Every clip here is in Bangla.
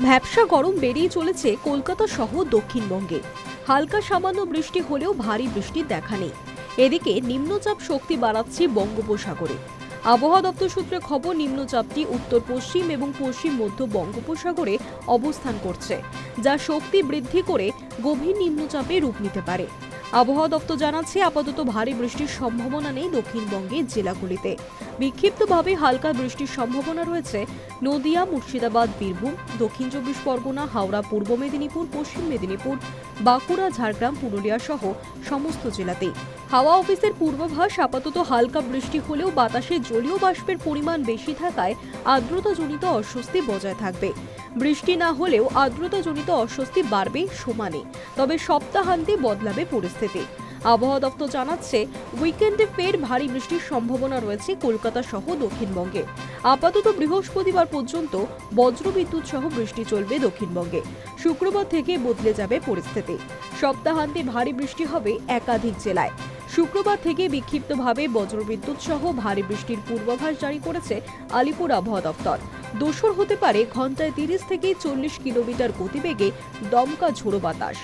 ভ্যাবসা গরম বেড়েই চলেছে কলকাতা সহ দক্ষিণবঙ্গে। হালকা সামান্য বৃষ্টি হলেও ভারী বৃষ্টির দেখা নেই। এদিকে নিম্নচাপ শক্তি বাড়াচ্ছে বঙ্গোপসাগরে। আবহাওয়া দপ্তর সূত্রে খবর, নিম্নচাপটি উত্তর, পশ্চিম এবং পশ্চিম মধ্য বঙ্গোপসাগরে অবস্থান করছে, যা শক্তি বৃদ্ধি করে গভীর নিম্নচাপে রূপ নিতে পারে। আবহাওয়া দপ্তর জানাচ্ছে, আপাতত ভারী বৃষ্টির সম্ভাবনা নেই দক্ষিণবঙ্গের জেলাগুলিতে। বিক্ষিপ্তভাবে হালকা বৃষ্টির সম্ভাবনা রয়েছে, নদিয়া, মুর্শিদাবাদ, বীরভূম, দক্ষিণ চব্বিশ পরগনা, হাওড়া, পূর্ব মেদিনীপুর, পশ্চিম মেদিনীপুর, বাঁকুড়া, ঝাড়গ্রাম, পুরুলিয়া সহ সমস্ত জেলাতেই। হাওয়া অফিসের পূর্বাভাস আপাতত হালকা বৃষ্টি হলেও বাতাসে জলীয় বাষ্পের পরিমাণ বেশি থাকায় আর্দ্রতাজনিত অস্বস্তি বজায় থাকবে। বৃষ্টি না হলেও আর্দ্রতাজনিত অস্বস্তি বাড়বে সমানে, তবে সপ্তাহান্তে বদলাবে পরিস্থিতি। আবহাওয়া দপ্তর জানাচ্ছে উইকেন্ডে ফের ভারী বৃষ্টির সম্ভাবনা রয়েছে কলকাতা সহ দক্ষিণবঙ্গে। আপাতত বৃহস্পতিবার পর্যন্ত বজ্রবিদ্যুৎ সহ বৃষ্টি চলবে দক্ষিণবঙ্গে। শুক্রবার থেকে বদলে যাবে পরিস্থিতি। সপ্তাহান্তে ভারী বৃষ্টি হবে একাধিক জেলায়। শুক্রবার থেকে বিক্ষিপ্তভাবে বজ্রবিদ্যুৎ সহ ভারী বৃষ্টির পূর্বাভাস জারি করেছে আলিপুর আবহাওয়া দপ্তর। দোসর হতে পারে ঘন্টায় তিরিশ থেকে চল্লিশ কিলোমিটার গতিবেগে দমকা ঝোড়ো বাতাস।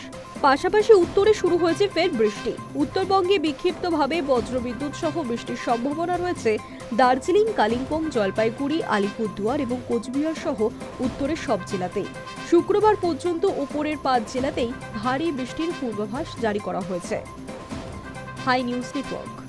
পাশাপাশি উত্তরে শুরু হয়েছে ফের বৃষ্টি। উত্তরবঙ্গে বিক্ষিপ্তভাবে বজ্রবিদ্যুৎ সহ বৃষ্টির সম্ভাবনা রয়েছে। দার্জিলিং, কালিম্পং, জলপাইগুড়ি, আলিপুরদুয়ার এবং কোচবিহার সহ উত্তরের সব জেলাতেই শুক্রবার পর্যন্ত উপরের পাঁচ জেলাতেই ভারী বৃষ্টির পূর্বাভাস জারি করা হয়েছে। Hi news network.